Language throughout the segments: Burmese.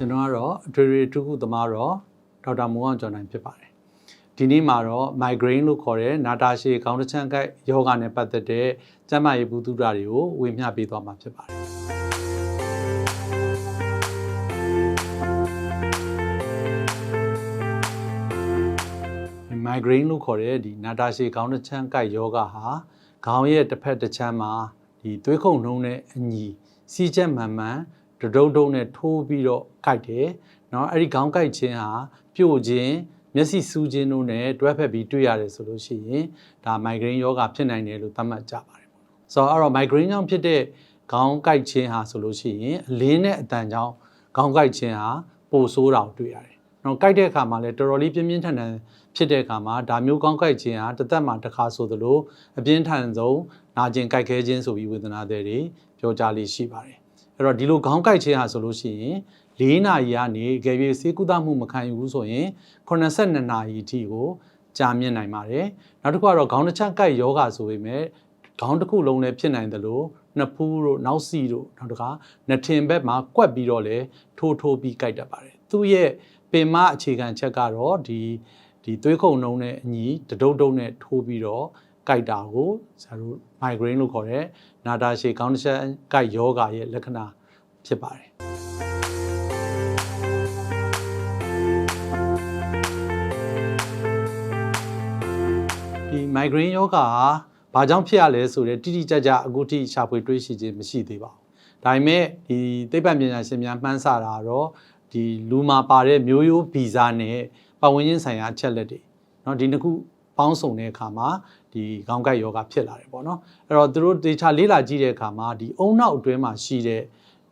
ကျွန်တော်ကတော့အထွေထွေထုခုသမားတော့ဒေါက်တာမိုးအောင်ကျော်နိုင်ဖြစ်ပါတယ်ဒီနေ့မှာတော့ migraine လို့ခေါ်တဲ့နာတာရှည်ခေါင်းတစ်ချမ်းကိုက်ယောဂနဲ့ပတ်သက်တဲ့ကျန်းမာရေးဘူးတုဒ္ဒတွေကိုဝေမျှပေးသွားမှာဖြစ်ပါတယ်ဒီ migraine လို့ခေါ်တဲ့ဒီနာတာရှည်ခေါင်းတစ်ချမ်းကိုက်ယောဂဟာခေါင်းရဲ့တစ်ဖက်တစ်ချမ်းမှာဒီသွေးခုန်နှုံးနဲ့အညီစီးချက်မှန်မှန် တဒုတ်ဒုတ်နဲ့ထိုးပြီးတော့ကိုက်တယ်เนาะအဲ့ဒီခေါင်းကိုက်ခြင်းဟာပြို့ခြင်းမျက်စိစူးခြင်းတို့နဲ့တွဲဖက်ပြီးတွေ့ရတယ်ဆိုလို့ရှိရင်ဒါ migraine ယောဂဖြစ်နိုင်တယ်လို့သတ်မှတ်ကြပါတယ်ပေါ့။ဆိုတော့အဲ့တော့ migraine ကြောင့်ဖြစ်တဲ့ခေါင်းကိုက်ခြင်းဟာဆိုလို့ရှိရင်အလင်းနဲ့အတန်ကြောင့်ခေါင်းကိုက်ခြင်းဟာပိုဆိုးတာကိုတွေ့ရတယ်။နော်ကိုက်တဲ့အခါမှာလည်းတော်တော်လေးပြင်းပြင်းထန်ထန်ဖြစ်တဲ့အခါမှာဒါမျိုးခေါင်းကိုက်ခြင်းဟာတစ်သက်မှာတစ်ခါဆိုသလိုအပြင်းထန်ဆုံးနာကျင်ကိုက်ခဲခြင်းဆိုပြီးဝေဒနာတွေပြောကြားလေးရှိပါတယ်။ အဲ့တော့ဒီလိုခေါင်းကိုက်ခြင်းဟာဆိုလို့ရှိရင်၄နာရီကနေအကယ်၍စေကုသမှုမခံယူဘူးဆိုရင်82နာရီအထိကိုကြာမြင့်နိုင်ပါတယ်။နောက်တစ်ခုကတော့ခေါင်းတစ်ချမ်းကိုက်ယောဂဆိုပေမဲ့ခေါင်းတစ်ခုလုံးလည်းဖြစ်နိုင်တယ်လို့နှစ်ဖူးတို့နောက်စီတို့နောက်တစ်ခါနှထင်ဘက်မှာကွက်ပြီးတော့လည်းထိုးထိုးပြီးကိုက်တတ်ပါတယ်။သူ့ရဲ့ပင်မအခြေခံချက်ကတော့ဒီဒီသွေးခုန်နှုံးနဲ့အညီတဒုတ်ဒုတ်နဲ့ထိုးပြီးတော့ ကြိုက်တာကိုဆရာတို့ migraine လို့ခေါ်တဲ့နာတာရှည်ခေါင်းတစ်ချမ်းကိုက်ယောဂရဲ့လက္ခဏာဖြစ်ပါတယ် ဒီ migraine ယောဂါဘာကြောင့်ဖြစ်ရလဲဆိုတော့တိတိကျကျအခုထိရှာဖွေတွေးရှိခြင်းမရှိသေးပါဘူး။ဒါပေမဲ့ဒီသိပ္ပံပညာရှင်များမှန်းဆတာတော့ဒီလူမှာပါတဲ့မျိုးရိုးဗီဇနဲ့ပတ်ဝန်းကျင်ဆိုင်ရာအချက်လက်တွေเนาะဒီနှစ်ခုပေါင်းစုံတဲ့အခါမှာ ဒီခေါင်းကိုက်ယောဂဖြစ်လာတယ်ပေါ့နော်။အဲ့တော့သူတို့ဒေချာလေးလာကြည့်တဲ့အခါမှာဒီအုံနောက်အတွင်းမှာရှိတဲ့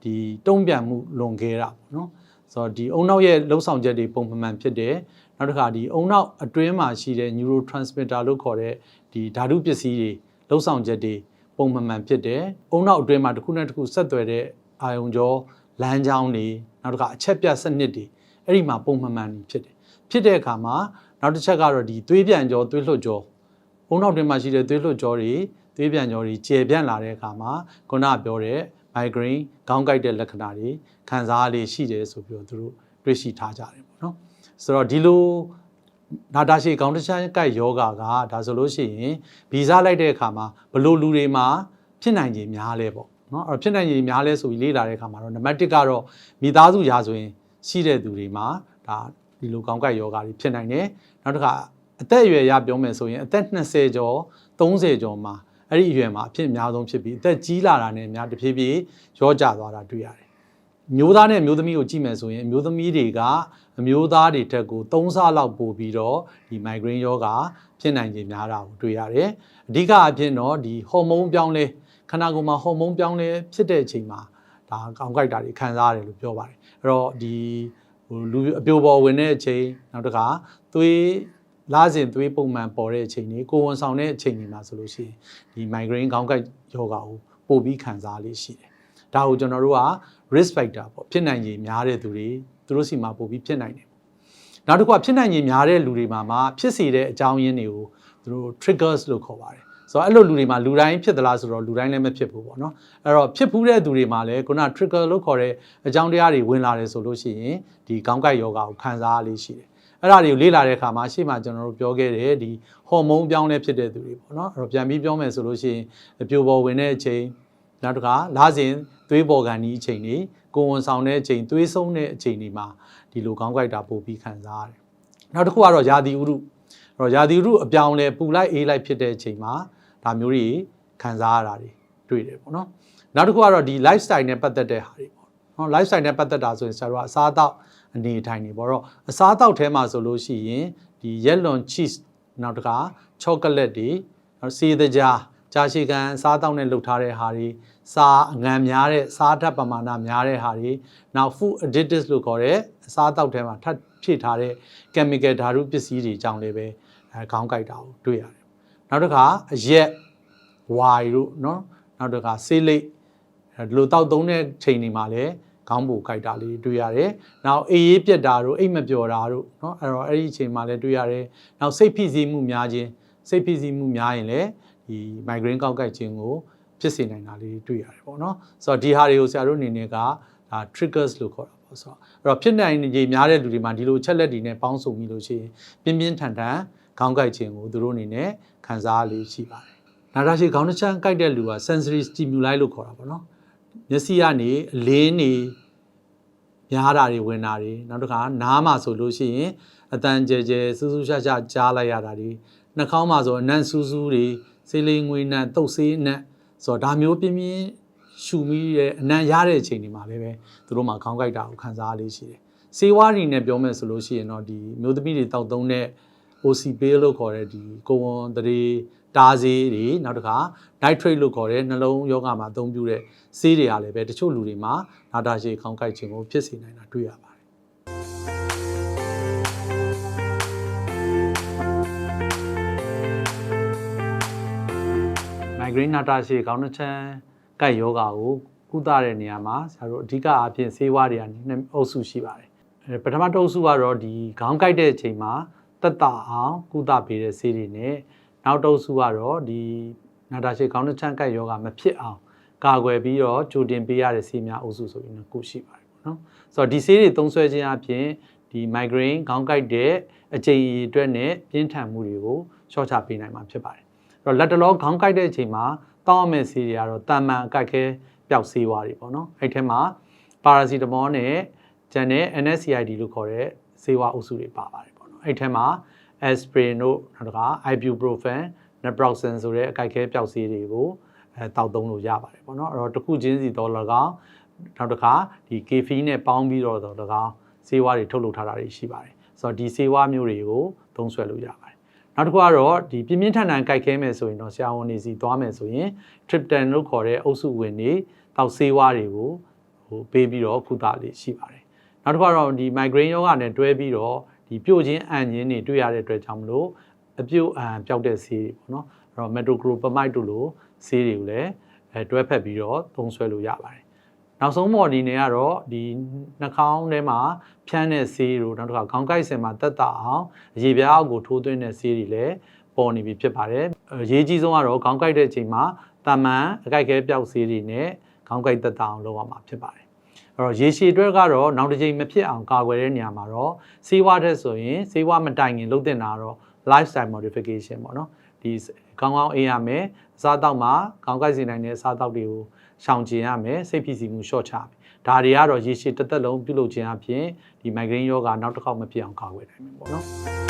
ဒီတုံ့ပြန်မှုလွန်ခဲ့တာပေါ့နော်။ဆိုတော့ဒီအုံနောက်ရဲ့လှုပ်ဆောင်ချက်တွေပုံမှန်ဖြစ်တယ်။နောက်တစ်ခါဒီအုံနောက်အတွင်းမှာရှိတဲ့ neurotransmitter လို့ခေါ်တဲ့ဒီဓာတုပစ္စည်းတွေလှုပ်ဆောင်ချက်တွေပုံမှန်မှန်ဖြစ်တယ်။အုံနောက်အတွင်းမှာတစ်ခုနဲ့တစ်ခုဆက်သွယ်တဲ့အာယုံကြောလမ်းကြောင်းတွေနောက်တစ်ခါအချက်ပြတ်စနစ်တွေအဲ့ဒီမှာပုံမှန်မှန်ဖြစ်တယ်။ဖြစ်တဲ့အခါမှာနောက်တစ်ချက်ကတော့ဒီသွေးပြန်ကြောသွေးလွှတ်ကြော အုံနောက်တွင်မှာရှိတဲ့သွေးလွှတ်ကြောတွေသွေးပြန်ကြောတွေကျေပြန့်လာတဲ့အခါမှာခုနပြောတဲ့ migraine ခေါင်းကိုက်တဲ့လက္ခဏာတွေခံစားလေးရှိတယ်ဆိုပြီးတော့သူတို့တွေ့ရှိထားကြတယ်ပေါ့နော်ဆိုတော့ဒီလိုနာတာရှည်ခေါင်းတစ်ချမ်းကိုက်ယောဂါကဒါဆိုလို့ရှိရင်ဗီဇလိုက်တဲ့အခါမှာဘလို့လူတွေမှာဖြစ်နိုင်ခြင်းများလဲပေါ့နော်အဲ့တော့ဖြစ်နိုင်ခြင်းများလဲဆိုပြီးလေ့လာတဲ့အခါမှာတော့နံပါတ်1ကတော့မိသားစုရာဆိုရင်ရှိတဲ့သူတွေမှာဒါဒီလိုခေါင်းကိုက်ယောဂါတွေဖြစ်နိုင်တယ်နောက်တစ်ခါ အသက်အရွယ်ရပြောမယ်ဆိုရင်အသက်20ကျော်30ကျော်မှာအဲ့ဒီအရွယ်မှာအဖြစ်အများဆုံးဖြစ်ပြီးအသက်ကြီးလာတာနဲ့အများတဖြည်းဖြည်းရောကျသွားတာတွေ့ရတယ်။မျိုးသားနဲ့မျိုးသမီးကိုကြည့်မယ်ဆိုရင်မျိုးသမီးတွေကအမျိုးသားတွေတက်ကို3ဆလောက်ပို့ပြီးတော့ဒီ migraine ယောဂဖြစ်နိုင်ခြင်းများတာကိုတွေ့ရတယ်။အဓိကအဖြစ်တော့ဒီဟော်မုန်းပြောင်းလဲခန္ဓာကိုယ်မှာဟော်မုန်းပြောင်းလဲဖြစ်တဲ့အချိန်မှာဒါကောင်းကြိုက်တာတွေခံစားရတယ်လို့ပြောပါတယ်။အဲ့တော့ဒီဟိုလူအပြိုပေါ်ဝင်တဲ့အချိန်နောက်တစ်ခါသွေး လာစဉ်သွေးပုံမှန်ပေါ်တဲ့အချိန်တွေကိုဝန်ဆောင်တဲ့အချိန်တွေမှာဆိုလို့ရှိရင်ဒီ migraine ခေါင်းကိုက်ယောဂါကိုပို့ပြီးခံစားလေးရှိတယ်။ဒါကိုကျွန်တော်တို့က risk factor ပေါ့ဖြစ်နိုင်ခြင်းများတဲ့သူတွေသူတို့စီမှာပို့ပြီးဖြစ်နိုင်တယ်။နောက်တစ်ခုကဖြစ်နိုင်ခြင်းများတဲ့လူတွေမှာမှဖြစ်စေတဲ့အကြောင်းရင်းတွေကိုသူတို့ triggers လို့ခေါ်ပါတယ်။ဆိုတော့အဲ့လိုလူတွေမှာလူတိုင်းဖြစ်သလားဆိုတော့လူတိုင်းလည်းမဖြစ်ဘူးပေါ့နော်အဲ့တော့ဖြစ်ဖူးတဲ့သူတွေမှာလည်းခုန trigger လို့ခေါ်တဲ့အကြောင်းတရားတွေဝင်လာတယ်ဆိုလို့ရှိရင်ဒီခေါင်းကိုက်ယောဂါကိုခံစားရလေးရှိတယ် အဲ့ဒါတွေကိုလေ့လာတဲ့အခါမှာရှေ့မှာကျွန်တော်တို့ပြောခဲ့တဲ့ဒီဟော်မုန်းပြောင်းလဲဖြစ်တဲ့သူတွေပေါ့နော်အဲ့တော့ပြန်ပြီးပြောမယ်ဆိုလို့ရှိရင်အပြိုပေါ်ဝင်တဲ့အချိန်နောက်တစ်ခါလာစဉ်သွေးပေါ်ကန်ဒီအချိန်တွေကိုယ်ဝန်ဆောင်တဲ့အချိန်သွေးဆုံးတဲ့အချိန်တွေမှာဒီလိုခေါင်းကိုက်တာပို့ပြီးခံစားရတယ်နောက်တစ်ခုကတော့ယာတီဥရုအဲ့တော့ယာတီဥရုအပြောင်းလဲပူလိုက်အေးလိုက်ဖြစ်တဲ့အချိန်မှာဒါမျိုးတွေခံစားရတာတွေတွေ့တယ်ပေါ့နော်နောက်တစ်ခုကတော့ဒီ lifestyle နဲ့ပတ်သက်တဲ့ဟာတွေပေါ့နော် lifestyle နဲ့ပတ်သက်တာဆိုရင်ဆရာတို့ကအစားအသောက် အနေအထိုင်တွေပေါ့တော့အစားအသောက်ထဲမှာဆိုလို့ရှိရင်ဒီရက်လွန် cheese နောက်တစ်ခါ chocolate တွေနောက်စေးတကြားကြာရှည်ခံအစားအသောက်နဲ့လုပ်ထားတဲ့ဟာတွေစားအငံများတဲ့စားဓာတ်ပမာဏများတဲ့ဟာတွေနောက် food additives လို့ခေါ်တဲ့အစားအသောက်ထဲမှာထပ်ဖြည့်ထားတဲ့ chemical ဓာတုပစ္စည်းတွေကြောင့်လည်းပဲအဲခေါင်းကိုက်တာကိုတွေ့ရတယ်နောက်တစ်ခါအရက်ဝိုင်တို့เนาะနောက်တစ်ခါဆေးလိပ်ဒီလိုတောက်သုံးတဲ့ချိန်တွေမှာလည်း ခေါင်းပူကြိုက်တာလေးတွေ့ရတယ်။နောက်အေးရေးပြက်တာတို့အိတ်မပျော်တာတို့เนาะအဲ့တော့အဲ့ဒီအချိန်မှာလည်းတွေ့ရတယ်။နောက်စိတ်ဖိစီးမှုများခြင်းစိတ်ဖိစီးမှုများရင်လည်းဒီ migraine ကောက်ကိုက်ခြင်းကိုဖြစ်စေနိုင်တာလေးတွေ့ရတယ်ပေါ့နော်။ဆိုတော့ဒီဟာတွေကိုဆရာတို့အနေနဲ့က ဒါ triggers လို့ခေါ်တာပေါ့ဆိုတော့အဲ့တော့ဖြစ်နိုင်ရည်များတဲ့လူတွေမှာဒီလိုချက်လက်တွေနဲ့ပေါင်းစုံပြီးလို့ရှိရင်ပြင်းပြင်းထန်ထန်ခေါင်းကိုက်ခြင်းကိုသူတို့အနေနဲ့ခံစားလေးရှိပါတယ်နာတာရှိခေါင်းတစ်ချမ်းကိုက်တဲ့လူက sensory stimuli လို့ခေါ်တာပေါ့နော် မျက်စိကနေအလင်းနေများတာတွေဝင်တာတွေနောက်တစ်ခါနားမှာဆိုလို့ရှိရင်အတန်ကြဲကြဲစူးစူးရှာရှာကြားလိုက်ရတာတွေနှာခေါင်းမှာဆိုအနံ့စူးစူးတွေစေးလေးငွေနံတုတ်ဆေးနံ့ဆိုတော့ဒါမျိုးပြင်းပြင်းရှူမိတဲ့အနံ့ရတဲ့အချိန်ဒီမှာလည်းပဲသူတို့မှာခေါင်းကိုက်တာကိုခံစားလေးရှိတယ်စေဝါးတွေနဲ့ပြောမယ်ဆိုလို့ရှိရင်တော့ဒီမျိုးသမီးတွေတောက်သုံးတဲ့ OC pill လို့ခေါ်တဲ့ဒီကိုဝန်တရေ တားဆေးတွေနောက်တစ်ခါ nitrate လို့ခေါ်တဲ့နှလုံးယောဂမှာအသုံးပြုတဲ့ဆေးတွေအားလည်းပဲတချို့လူတွေမှာနာတာရှည်ခေါင်းကိုက်ခြင်းကိုဖြစ်စေနိုင်တာတွေ့ရပါတယ် migraine နာတာရှည်ခေါင်းနှချမ်းကိုက်ယောဂါကိုကုသတဲ့နေရာမှာဆရာတို့အဓိကအားဖြင့်ဆေးဝါးတွေကနေနှစ်အုပ်စုရှိပါတယ်အဲပထမတစ်အုပ်စုကတော့ဒီခေါင်းကိုက်တဲ့အချိန်မှာတက်တာအောင်ကုသပေးတဲ့ဆေးတွေနဲ့ နောက်တစ်အုပ်စုကတော့ဒီနာတာရှည်ခေါင်းနှချမ်းကိုက်ယောဂါမဖြစ်အောင်ကာကွယ်ပြီးတော့ကြိုတင်ပေးရတဲ့ဆေးများအုပ်စုဆိုပြီးတော့ခုရှိပါတယ်ပေါ့နော်ဆိုတော့ဒီဆေးတွေသုံးစွဲခြင်းအပြင်ဒီ migraine ခေါင်းကိုက်တဲ့အချိန်အရေအတွက်နဲ့ပြင်းထန်မှုတွေကိုရှော့ချပေးနိုင်မှာဖြစ်ပါတယ်အဲ့တော့လက်တလောခေါင်းကိုက်တဲ့အချိန်မှာတောင်းရမယ့်ဆေးတွေကတော့တာမန်အကိုက်ခဲပျောက်ဆေးဝါးတွေပေါ့နော်အဲ့ထဲမှာပါရာစီတမောနဲ့ဂျန်နဲ့ NSAID လို့ခေါ်တဲ့ဆေးဝါးအုပ်စုတွေပါပါတယ်ပေါ့နော်အဲ့ထဲမှာ aspirin တို့နောက်တစ်ခါ ibuprofen naproxen ဆိုတဲ့အကိုက်ခဲပျောက်ဆေးတွေကိုအဲတောက်သုံးလို့ရပါတယ်ပေါ့နော်အဲ့တော့တစ်ခုချင်းစီတော့၎င်းနောက်တစ်ခါဒီ caffeine နဲ့ပေါင်းပြီးတော့တော့၎င်းဆေးဝါးတွေထုတ်လုပ်ထားတာတွေရှိပါတယ်ဆိုတော့ဒီဆေးဝါးမျိုးတွေကိုသုံးစွဲလို့ရပါတယ်နောက်တစ်ခုကတော့ဒီပြင်းပြင်းထန်ထန်ကြိုက်ခဲမယ်ဆိုရင်တော့ဆရာဝန်နေစီသွားမယ်ဆိုရင် triptan လို့ခေါ်တဲ့အုပ်စုဝင်တွေတောက်ဆေးဝါးတွေကိုဟိုပေးပြီးတော့ကုသလေးရှိပါတယ်။နောက်တစ်ခုကတော့ဒီ migraine ယောဂနဲ့တွဲပြီးတော့ ဒီပြို့ခြင်းအန်ခြင်းတွေတွေ့ရတဲ့အတွက်ကြောင့်မလို့အပြုတ်အန်ပျောက်တဲ့ဆေးတွေပေါ့နော်။အဲ့တော့ metoclopramide တို့လိုဆေးတွေကိုလည်းအဲတွဲဖက်ပြီးတော့သုံးစွဲလို့ရပါတယ်။နောက်ဆုံးမော်ဒီနေကတော့ဒီနှာခေါင်းထဲမှာဖြန်းတဲ့ဆေးတို့နောက်တစ်ခါခေါင်းကိုက်စင်မှာတက်တာအောင်ရေပြားအောက်ကိုထိုးသွင်းတဲ့ဆေးတွေလည်းပေါ်နေပြီဖြစ်ပါတယ်။အရေးကြီးဆုံးကတော့ခေါင်းကိုက်တဲ့အချိန်မှာတာမန်အကိုက်ခဲပျောက်ဆေးတွေနဲ့ခေါင်းကိုက်တက်တာအောင်လုပ်ရမှာဖြစ်ပါတယ်။ အဲ့တော့ရေရှည်အတွက်ကတော့နောက်တစ်ချိန်မဖြစ်အောင်ကာကွယ်တဲ့နေရာမှာတော့ဆေးဝါးတဲ့ဆိုရင်ဆေးဝါးမတိုင်ခင်လုပ်တင်တာကတော့ lifestyle modification ပေါ့နော်။ဒီကောင်းကောင်းအေးရမယ်အစားအသောက်မှာခေါင်းကိုက်စေနိုင်တဲ့အစားအသောက်တွေကိုရှောင်ကျဉ်ရမယ်စိတ်ဖိစီးမှုလျှော့ချမယ်။ဒါတွေကတော့ရေရှည်တစ်သက်လုံးပြုလုပ်ခြင်းအပြင်ဒီ migraine ယောဂနောက်တစ်ခေါက်မဖြစ်အောင်ကာကွယ်နိုင်မယ်ပေါ့နော်။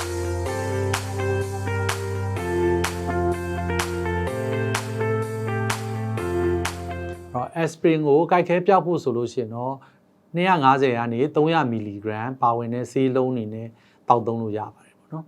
တော့ aspirin ကိုကြိုက်ခဲပြောက်ဖို့ဆိုလို့ရှိရင်တော့250ကနေ300မီလီဂရမ်ပါဝင်တဲ့ဆေးလုံးအနေနဲ့တောက်သုံးလို့ရပါတယ်ပေါ့နော်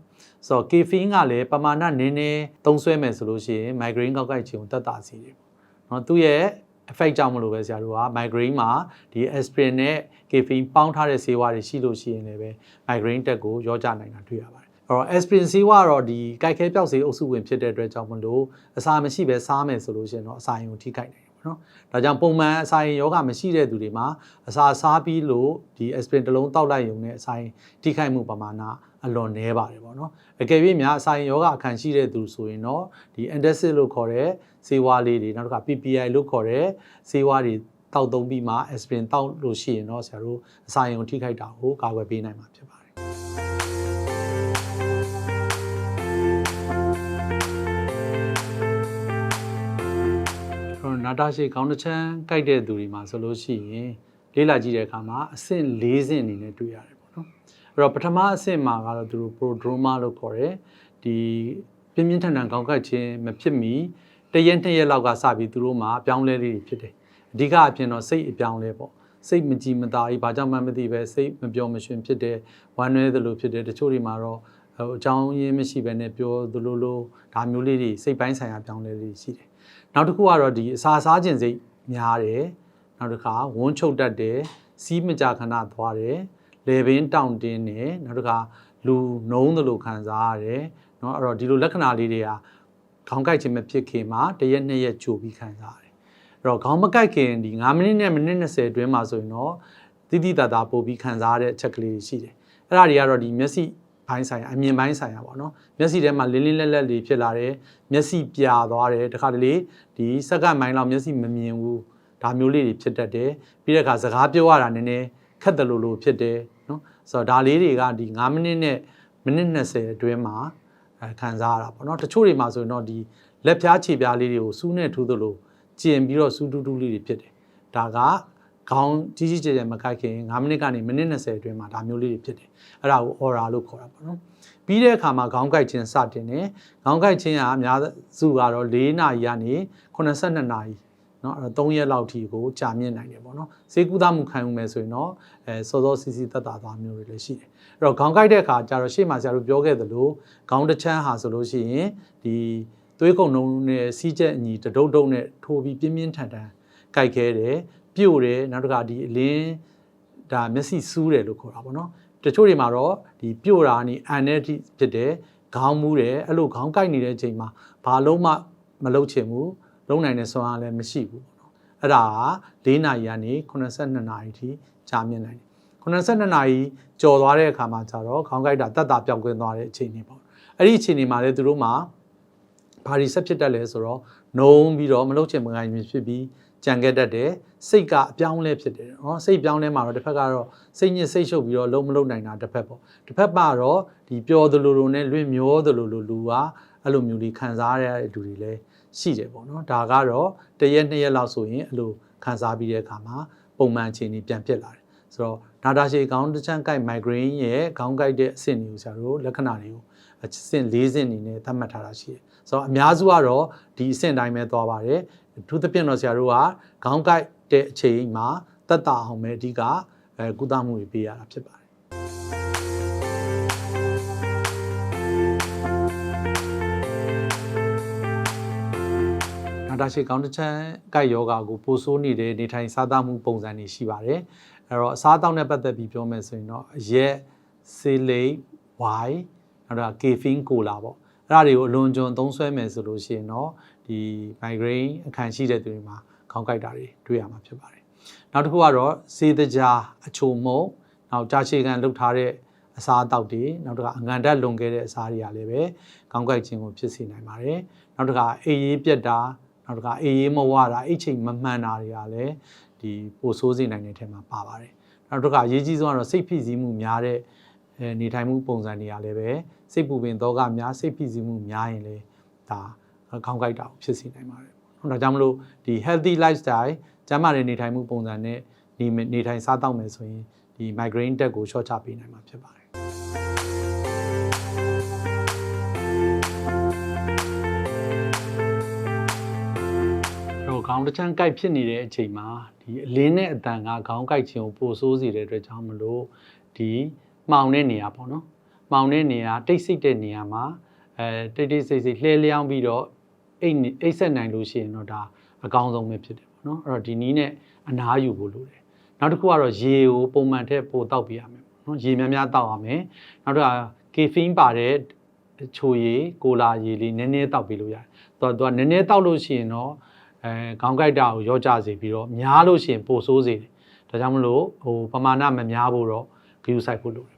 ဆိုတော့ caffeine ကလည်းပမာဏနည်းနည်းသုံးစွဲမယ်ဆိုလို့ရှိရင် migraine ကောက်ကိုက်ခြင်းကိုတက်တာစေတယ်ပေါ့နော်သူ့ရဲ့ effect ကြောင့်မလို့ပဲဆရာတို့က migraine မှာဒီ aspirin နဲ့ caffeine ပေါင်းထားတဲ့ဆေးဝါးတွေရှိလို့ရှိရင်လည်းပဲ migraine တက်ကိုရောကြနိုင်တာတွေ့ရပါတယ်အဲ့တော့ aspirin ဆေးဝါးကတော့ဒီကြိုက်ခဲပြောက်ဆေးအုပ်စုဝင်ဖြစ်တဲ့အတွက်ကြောင့်မလို့အစာမရှိပဲစားမယ်ဆိုလို့ရှိရင်တော့အစာရင်ကိုထိခိုက်နိုင်တယ် ပေါ့နော်ဒါကြောင့်ပုံမှန်အစာရင်ယောဂမရှိတဲ့သူတွေမှာအစာစားပြီးလို့ဒီ aspirin တစ်လုံးတောက်လိုက်ရုံနဲ့အစာရင်ထိခိုက်မှုပမာဏအလွန်နည်းပါတယ်ပေါ့နော်အကယ်၍များအစာရင်ယောဂအခန့်ရှိတဲ့သူဆိုရင်တော့ဒီ antacid လို့ခေါ်တဲ့ဆေးဝါးလေးတွေနောက်တစ်ခါ PPI လို့ခေါ်တဲ့ဆေးဝါးတွေတောက်သုံးပြီးမှ aspirin တောက်လို့ရှိရင်တော့ဆရာတို့အစာရင်ကိုထိခိုက်တာကိုကာကွယ်ပေးနိုင်မှာဖြစ်ပါ န်တော်နာတာရှိခေါင်းတစ်ချမ်းကြိုက်တဲ့သူတွေမှာဆိုလို့ရှိရင်လေးလာကြည့်တဲ့အခါမှာအဆင့်၄ဆင့်အနေနဲ့တွေ့ရတယ်ပေါ့နော်အဲ့တော့ပထမအဆင့်မှာကတော့သူတို့ prodroma လို့ခေါ်တယ်ဒီပြင်းပြင်းထန်ထန်ခေါင်းကိုက်ခြင်းမဖြစ်မီတရက်နှစ်ရက်လောက်ကစပြီးသူတို့မှာအပြောင်းလဲလေးတွေဖြစ်တယ်အဓိကအဖြစ်တော့စိတ်အပြောင်းလဲပေါ့စိတ်မကြည်မသာကြီးဘာကြောင့်မှမသိပဲစိတ်မပြောမရွှင်ဖြစ်တယ်ဝမ်းနည်းသလိုဖြစ်တယ်တချို့တွေမှာတော့ဟိုအကြောင်းရင်းမရှိဘဲနဲ့ပြောသလိုလိုဒါမျိုးလေးတွေစိတ်ပိုင်းဆိုင်ရာပြောင်းလဲလေးရှိတယ် နောက်တစ်ခုကတော့ဒီအစာစားခြင်းစိတ်များတယ်နောက်တစ်ခါဝန်းချုပ်တတ်တယ်စီးမကြခဏသွားတယ်လေပင်တောင့်တင်းတယ်နောက်တစ်ခါလူနှုံးသလိုခံစားရတယ်เนาะအဲ့တော့ဒီလိုလက္ခဏာလေးတွေကခေါင်းကိုက်ခြင်းမဖြစ်ခင်မှာတစ်ရက်နှစ်ရက်ကြိုပြီးခံစားရတယ်အဲ့တော့ခေါင်းမကိုက်ခင်ဒီ9မိနစ်နဲ့မိနစ်20အတွင်းမှာဆိုရင်တော့တိတိတသာပို့ပြီးခံစားရတဲ့အချက်ကလေးတွေရှိတယ်အဲ့ဒါတွေကတော့ဒီမျက်စိ ဘိုင်းဆိုင်ရာအမြင်ဘိုင်းဆိုင်ရာပေါ့နော်မျက်စိထဲမှာလင်းလင်းလက်လက်လေးဖြစ်လာတယ်မျက်စိပြာသွားတယ်တခါတလေဒီစက္ကန့်ပိုင်းလောက်မျက်စိမမြင်ဘူးဒါမျိုးလေးတွေဖြစ်တတ်တယ်ပြီးတဲ့အခါစကားပြောရတာနည်းနည်းခက်တယ်လို့လို့ဖြစ်တယ်နော်ဆိုတော့ဒါလေးတွေကဒီ9မိနစ်နဲ့မိနစ်20အတွင်းမှာအဲခံစားရတာပေါ့နော်တချို့တွေမှာဆိုရင်တော့ဒီလက်ဖြားခြေပြားလေးတွေကိုစူးနဲ့ထူးသလိုကျင်ပြီးတော့စူးတူးတူးလေးတွေဖြစ်တယ်ဒါက ခေါင်းကြီးကြီးကျယ်ကျယ်မကိုက်ခင်9မိနစ်ကနေမိနစ်20အတွင်းမှာဒါမျိုးလေးတွေဖြစ်တယ်အဲ့ဒါကို aura လို့ခေါ်တာပေါ့နော်ပြီးတဲ့အခါမှာခေါင်းကိုက်ခြင်းစတင်တယ်ခေါင်းကိုက်ခြင်းကအများစုကတော့4နာရီကနေ82နာရီเนาะအဲ့တော့3ရက်လောက်ထိကိုကြာမြင့်နိုင်တယ်ပေါ့နော်ဈေးကူးသားမှုခံယူမယ်ဆိုရင်တော့အဲစောစောစီစီတက်တာသွားမျိုးတွေလည်းရှိတယ်အဲ့တော့ခေါင်းကိုက်တဲ့အခါကျတော့ရှေ့မှာဆရာတို့ပြောခဲ့သလိုခေါင်းတစ်ချမ်းဟာဆိုလို့ရှိရင်ဒီသွေးကုန်လုံးနဲ့စီးချက်အညီတဒုတ်ဒုတ်နဲ့ထိုးပြီးပြင်းပြင်းထန်ထန်ကိုက်ခဲတယ် ပြို့တယ်နောက်တစ်ခါဒီအလင်းဒါမျက်စိစူးတယ်လို့ခေါ်တာပေါ့နော်တချို့တွေမှာတော့ဒီပြို့တာနီအန်နဲ့ဖြစ်တယ်ခေါင်းမူးတယ်အဲ့လိုခေါင်းကိုက်နေတဲ့အချိန်မှာဘာလုံးမှမလုပ်ချင်ဘူးလုံးနိုင်တဲ့စွမ်းအားလည်းမရှိဘူးပေါ့နော်အဲ့ဒါက၄နာရီကနေ82နာရီထိကြာမြင့်နိုင်တယ်82နာရီကြော်သွားတဲ့အခါမှာကျတော့ခေါင်းကိုက်တာတက်တာပြောက်ကွင်းသွားတဲ့အချိန်တွေပေါ့အဲ့ဒီအချိန်တွေမှာလည်းသူတို့မှာဘာတွေဆက်ဖြစ်တတ်လဲဆိုတော့နှုံပြီးတော့မလုပ်ချင်မကိုင်ဖြစ်ပြီး ကြံခဲ့တတ်တယ်စိတ်ကအပြောင်းလဲဖြစ်တယ်နော်စိတ်ပြောင်းလဲမှာတော့တစ်ဖက်ကတော့စိတ်ညစ်စိတ်ရှုပ်ပြီးတော့လုံးမလုံးနိုင်တာတစ်ဖက်ပေါ့တစ်ဖက်မှာတော့ဒီပျော်သလိုလိုနဲ့လွင့်မျောသလိုလိုလူကအဲ့လိုမျိုးလေးခံစားရတဲ့လူတွေလည်းရှိတယ်ပေါ့နော်ဒါကတော့တရက်နှစ်ရက်လောက်ဆိုရင်အဲ့လိုခံစားပြီးတဲ့အခါမှာပုံမှန်အခြေအနေပြန်ဖြစ်လာတယ်ဆိုတော့နာတာရှည်ခေါင်းတစ်ချမ်းကိုက် migraine ရဲ့ခေါင်းကိုက်တဲ့အဆင့်တွေကိုဆရာတို့လက္ခဏာတွေကိုအဆင့်၄ဆင့်အနေနဲ့သတ်မှတ်ထားတာရှိတယ်ဆိုတော့အများစုကတော့ဒီအဆင့်တိုင်းပဲသွားပါတယ်အ ထူးသဖြင့်တော့ဆရာတို့ကခေါင်းကိုက်တဲ့အချိန်မှာတက်တာအောင်ပဲအဓိကအဲကုသမှုတွေပေးရတာဖြစ်ပါတယ်နာတာရှည်ကောင်းတစ်ချမ်းကိုက်ယောဂါကိုပိုဆိုးနေတဲ့နေထိုင်စားသောက်မှုပုံစံတွေရှိပါတယ်အဲ့တော့အစားအသောက်နဲ့ပတ်သက်ပြီးပြောမယ်ဆိုရင်တော့အရက်ဆေးလိပ်ဝိုင်နောက်တော့ကေဖင်းကိုလာပေါ့အဲ့ဒါတွေကိုအလွန်ကျွံသုံးဆွဲမယ်ဆိုလို့ရှိရင်တော့ ဒီ migraine အခန့်ရှိတဲ့သူတွေမှာခေါင်းကိုက်တာတွေတွေ့ရမှာဖြစ်ပါတယ်နောက်တစ်ခုကတော့စေတကြားအချိုမုံနောက်ကြာရှည်ခံလှုပ်ထားတဲ့အစားအသောက်တွေနောက်တစ်ခါအငံဓာတ်လွန်ခဲ့တဲ့အစားတွေကလည်းပဲခေါင်းကိုက်ခြင်းကိုဖြစ်စေနိုင်ပါတယ်နောက်တစ်ခါအေးရေးပြက်တာနောက်တစ်ခါအေးရေးမဝတာအိတ်ချိန်မမှန်တာတွေကလည်းဒီပိုဆိုးစေနိုင်တဲ့အထက်မှာပါပါတယ်နောက်တစ်ခါအရေးကြီးဆုံးကတော့စိတ်ဖိစီးမှုများတဲ့အဲနေထိုင်မှုပုံစံတွေကလည်းပဲစိတ်ပူပင်သောကများစိတ်ဖိစီးမှုများရင်လည်းဒါ ခေါင်းကိုက်တာကိုဖြစ်စေနိုင်ပါတယ်။ဒါကြောင့်မလို့ဒီ healthy lifestyle ကျန်းမာတဲ့နေထိုင်မှုပုံစံနဲ့ဒီနေထိုင်စားသောက်မယ်ဆိုရင်ဒီ migraine တက်ကို short ချပေးနိုင်မှာဖြစ်ပါတယ်တော့ခေါင်းတစ်ချမ်းကိုက်ဖြစ်နေတဲ့အချိန်မှာဒီအလင်းနဲ့အတန်ကခေါင်းကိုက်ခြင်းကိုပိုဆိုးစေတဲ့အတွက်ကြောင့်မလို့ဒီမှောင်တဲ့နေရာပေါ့နော်မှောင်တဲ့နေရာတိတ်ဆိတ်တဲ့နေရာမှာအဲတိတ်တိတ်ဆိတ်ဆိတ်လှဲလျောင်းပြီးတော့ အိတ်အိတ်ဆက်နိုင်လို့ရှိရင်တော့ဒါအကောင်းဆုံးပဲဖြစ်တယ်ပေါ့နော်အဲ့တော့ဒီနီးနဲ့အနားယူဖို့လိုတယ်နောက်တစ်ခုကတော့ရေကိုပုံမှန်ထက်ပိုတောက်ပြရမယ်ပေါ့နော်ရေများများတောက်ရမယ်နောက်တစ်ခါကေဖင်းပါတဲ့ချိုရည်ကိုလာရည်လေးနည်းနည်းတောက်ပြီးလို့ရတယ်သူကသူကနည်းနည်းတောက်လို့ရှိရင်တော့အဲခေါင်းကိုက်တာကိုရောကြစေပြီးတော့များလို့ရှိရင်ပိုဆိုးစေတယ်ဒါကြောင့်မလို့ဟိုပမာဏမများဖို့တော့ဂရုစိုက်ဖို့လိုတယ်ပေါ့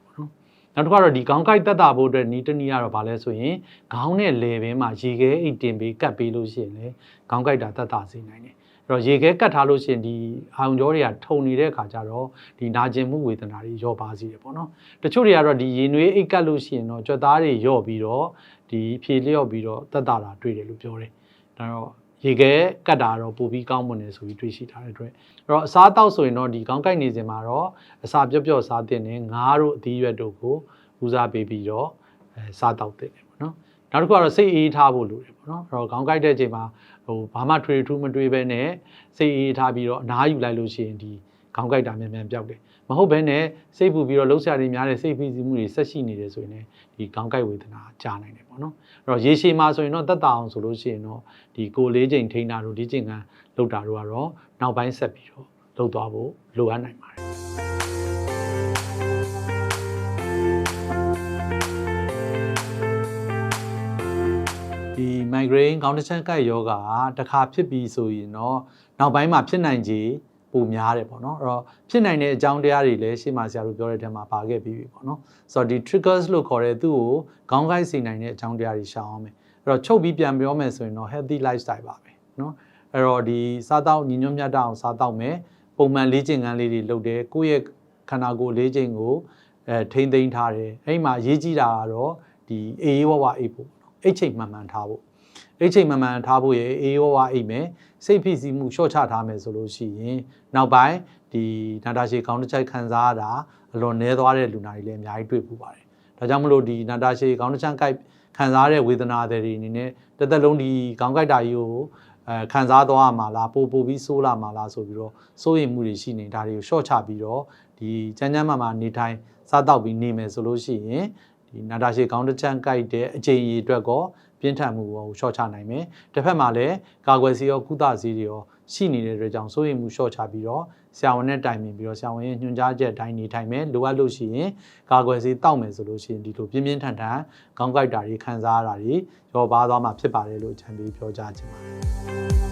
နော်နောက်တစ်ခါတော့ဒီခေါင်းကိုက်တက်တာဖို့အတွက်နီးတနည်းကတော့ဗာလဲဆိုရင်ခေါင်းနဲ့လေပင်မှာရေခဲအိတ်တင်ပြီးကတ်ပေးလို့ရှိရင်လေခေါင်းကိုက်တာတက်တာစေနိုင်တယ်အဲ့တော့ရေခဲကတ်ထားလို့ရှိရင်ဒီအာရုံကြောတွေကထုံနေတဲ့အခါကျတော့ဒီနာကျင်မှုဝေဒနာတွေရောပါစေတယ်ပေါ့နော်တချို့တွေကတော့ဒီရေနွေးအိတ်ကတ်လို့ရှိရင်တော့ကြွက်သားတွေရော့ပြီးတော့ဒီဖြေလျော့ပြီးတော့တက်တာတာတွေ့တယ်လို့ပြောတယ်ဒါတော့ ရေခဲကတ်တာတော့ပိုပြီးကောင်းမွန်တယ်ဆိုပြီးတွေ့ရှိထားတဲ့အတွက်အဲ့တော့အစားအသောက်ဆိုရင်တော့ဒီကောင်းကိုက်နေစဉ်မှာတော့အစာပြော့ပြော့စားတင်နေငါးတို့အသီးရွက်တို့ကိုဦးစားပေးပြီးတော့အဲစားတောက်တင်တယ်ပေါ့နော်နောက်တစ်ခုကတော့စိတ်အေးထားဖို့လိုတယ်ပေါ့နော်အဲ့တော့ခေါင်းကိုက်တဲ့အချိန်မှာဟိုဘာမှထွေထူးမတွေးဘဲနဲ့စိတ်အေးထားပြီးတော့အနားယူလိုက်လို့ရှိရင်ဒီခေါင်းကိုက်တာမြန်မြန်ပြောက်တယ် မဟုတ်ဘဲနဲ့စိတ်ပူပြီးတော့လှုပ်ရှားနေများတဲ့စိတ်ဖိစီးမှုတွေဆက်ရှိနေတယ်ဆိုရင်လည်းဒီခေါင်းကိုက်ဝေဒနာကြာနိုင်တယ်ပေါ့နော်အဲ့တော့ရေရှည်မှာဆိုရင်တော့တက်တာအောင်ဆိုလို့ရှိရင်တော့ဒီကိုလေးချိန်ထိန်းတာတို့ဒီချိန်ကလှုပ်တာတို့ကတော့နောက်ပိုင်းဆက်ပြီးတော့လှုပ်သွားဖို့လိုအပ်နိုင်ပါတယ်ဒီ migraine ခေါင်းတစ်ချမ်းကိုက်ယောဂါကတစ်ခါဖြစ်ပြီးဆိုရင်တော့နောက်ပိုင်းမှာဖြစ်နိုင်ခြေ ပိုများတယ်ပေါ့နော်အဲ့တော့ဖြစ်နိုင်တဲ့အကြောင်းတရားတွေလည်းရှေ့မှာဆရာတို့ပြောတဲ့အထက်မှာပါခဲ့ပြီးပြီပေါ့နော်ဆိုတော့ဒီ triggers လို့ခေါ်တဲ့သူ့ကိုခေါင်းကိုက်စေနိုင်တဲ့အကြောင်းတရားတွေရှောင်အောင်မယ်အဲ့တော့ချုပ်ပြီးပြန်ပြောမယ်ဆိုရင်တော့ healthy lifestyle ပါပဲနော်အဲ့တော့ဒီစားတောက်ညီညွတ်မြတ်တအောင်စားတောက်မယ်ပုံမှန်လေ့ကျင့်ခန်းလေးတွေလုပ်တယ်ကိုယ့်ရဲ့ခန္ဓာကိုယ်လေ့ကျင့်ကိုအဲထိမ့်သိမ်းထားတယ်အဲ့မှာရေးကြည့်တာကတော့ဒီအေးအေးဝဝအိပ်ဖို့ပေါ့နော်အိတ်ချိန်မှန်မှန်ထားဖို့အိတ်ချိန်မှန်မှန်ထားဖို့ရေအေးအေးဝဝအိပ်မယ် စိတ်ဖိစီးမှုလျှော့ချထားမယ်ဆိုလို့ရှိရင်နောက်ပိုင်းဒီနာတာရှည်ခေါင်းတစ်ချိုက်ခံစားရတာအလွန်နည်းသွားတဲ့လူနာတွေလည်းအများကြီးတွေ့ပူပါတယ်ဒါကြောင့်မလို့ဒီနာတာရှည်ခေါင်းတစ်ချမ်းကိုက်ခံစားရတဲ့ဝေဒနာတွေအနေနဲ့တစ်သက်လုံးဒီခေါင်းကိုက်တာကြီးကိုအဲခံစားသွားရမှာလားပို့ပို့ပြီးဆိုးလာမှာလားဆိုပြီးတော့စိုးရိမ်မှုတွေရှိနေဒါတွေကို short ချပြီးတော့ဒီချမ်းချမ်းမာမာနေထိုင်စားတောက်ပြီးနေမယ်ဆိုလို့ရှိရင်ဒီနာတာရှည်ခေါင်းတစ်ချမ်းကိုက်တဲ့အချိန်ကြီးအတွက်ကော ပြင်းထန်မှုကို short ချနိုင်မယ်တစ်ဖက်မှာလည်းကာကွယ်ဆေးရောကုသဆေးတွေရောရှိနေတဲ့အတွက်ကြောင့်စိုးရိမ်မှု short ချပြီးတော့ဆရာဝန်နဲ့တိုင်ပင်ပြီးတော့ဆရာဝန်ရဲ့ညွှန်ကြားချက်အတိုင်းနေထိုင်မယ်လိုအပ်လို့ရှိရင်ကာကွယ်ဆေးတောက်မယ်ဆိုလို့ရှိရင်ဒီလိုပြင်းပြင်းထန်ထန်ခေါင်းကိုက်တာတွေခံစားရတာတွေရောပါသွားမှာဖြစ်ပါတယ်လို့အကြံပေးပြောကြားချင်ပါတယ်